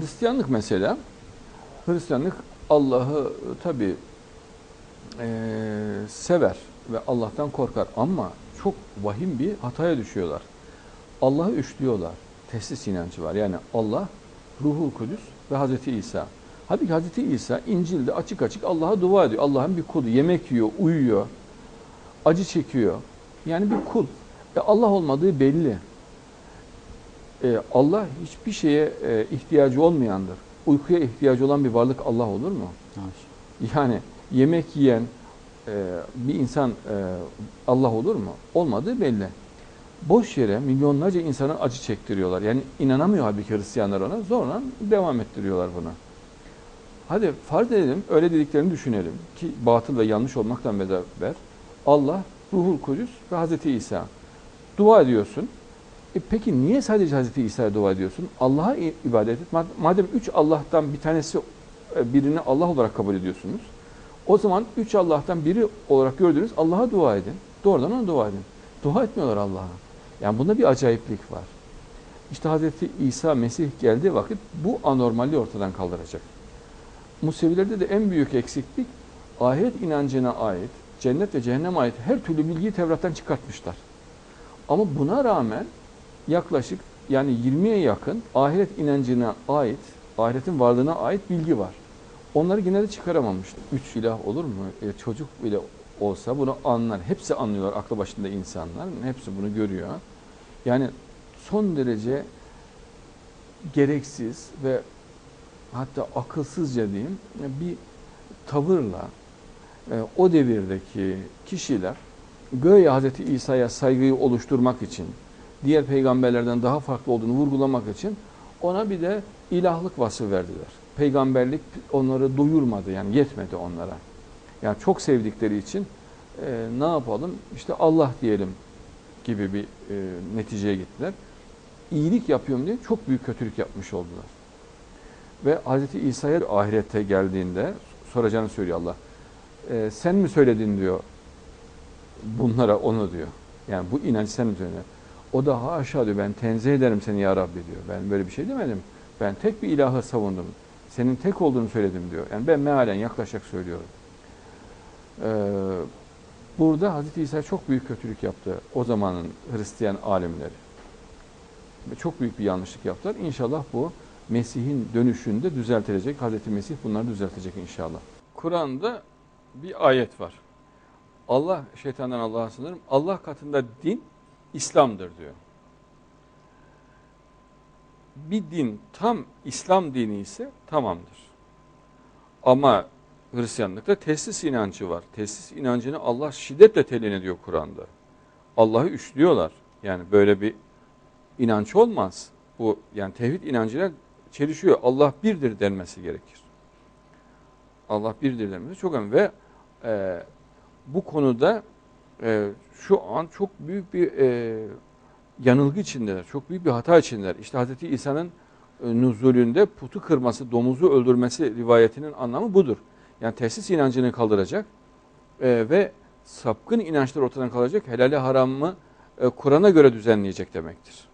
Hristiyanlık mesela, Hristiyanlık Allah'ı tabi sever ve Allah'tan korkar ama çok vahim bir hataya düşüyorlar. Allah'ı üçlüyorlar. Teslis inancı var. Yani Allah, Ruhul Kudüs ve Hazreti İsa. Halbuki Hazreti İsa İncil'de açık açık Allah'a dua ediyor. Allah'ın bir kulu. Yemek yiyor, uyuyor, acı çekiyor. Yani bir kul. E Allah olmadığı belli. E Allah hiçbir şeye e, ihtiyacı olmayandır. Uykuya ihtiyacı olan bir varlık Allah olur mu? Yani yemek yiyen e, bir insan e, Allah olur mu? Olmadığı belli. Boş yere milyonlarca insana acı çektiriyorlar. Yani inanamıyor halbuki Hristiyanlar ona. Sonra devam ettiriyorlar bunu. Hadi farz edelim, öyle dediklerini düşünelim ki batıl ve yanlış olmaktan beraber Allah, Ruhul Kudüs ve Hazreti İsa. Dua ediyorsun. E peki niye sadece Hazreti İsa'ya dua ediyorsun? Allah'a ibadet et. Madem üç Allah'tan bir tanesi e, birini Allah olarak kabul ediyorsunuz. O zaman üç Allah'tan biri olarak gördüğünüz Allah'a dua edin. Doğrudan ona dua edin. Dua etmiyorlar Allah'a. Yani bunda bir acayiplik var. İşte Hazreti İsa Mesih geldiği vakit bu anormalliği ortadan kaldıracak. Musevilerde de en büyük eksiklik ahiret inancına ait, cennet ve cehennem ait her türlü bilgiyi Tevrat'tan çıkartmışlar. Ama buna rağmen yaklaşık yani 20'ye yakın ahiret inancına ait, ahiretin varlığına ait bilgi var. Onları yine de çıkaramamış. Üç ilah olur mu? E, çocuk bile olsa bunu anlar. Hepsi anlıyorlar aklı başında insanlar. Hepsi bunu görüyor. Yani son derece gereksiz ve hatta akılsızca diyeyim bir tavırla e, o devirdeki kişiler göğe Hazreti İsa'ya saygıyı oluşturmak için diğer peygamberlerden daha farklı olduğunu vurgulamak için ona bir de ilahlık vasfı verdiler. Peygamberlik onları doyurmadı yani yetmedi onlara. Yani çok sevdikleri için e, ne yapalım işte Allah diyelim gibi bir e, neticeye gittiler. İyilik yapıyorum diye çok büyük kötülük yapmış oldular. Ve Hz. İsa'ya ahirette geldiğinde soracağını söylüyor Allah. E, sen mi söyledin diyor bunlara onu diyor. Yani bu inanç sen mi söyledin? O da haşa diyor ben tenzih ederim seni ya Rabbi diyor. Ben böyle bir şey demedim. Ben tek bir ilahı savundum. Senin tek olduğunu söyledim diyor. Yani ben mealen yaklaşarak söylüyorum. Ee, burada Hazreti İsa çok büyük kötülük yaptı o zamanın Hristiyan alimleri. Çok büyük bir yanlışlık yaptılar. İnşallah bu Mesih'in dönüşünde düzeltilecek. Hazreti Mesih bunları düzeltecek inşallah. Kur'an'da bir ayet var. Allah, şeytandan Allah'a sınırım. Allah katında din İslam'dır diyor. Bir din tam İslam dini ise tamamdır. Ama Hristiyanlıkta teslis inancı var. Teslis inancını Allah şiddetle telin ediyor Kur'an'da. Allah'ı üçlüyorlar. Yani böyle bir inanç olmaz. Bu yani tevhid inancıyla çelişiyor. Allah birdir denmesi gerekir. Allah birdir denmesi çok önemli ve e, bu konuda e, şu an çok büyük bir e, yanılgı içindeler. Çok büyük bir hata içindeler. İşte Hz. İsa'nın e, nuzulünde putu kırması, domuzu öldürmesi rivayetinin anlamı budur. Yani tesis inancını kaldıracak e, ve sapkın inançlar ortadan kalacak, helali haramı e, Kur'an'a göre düzenleyecek demektir.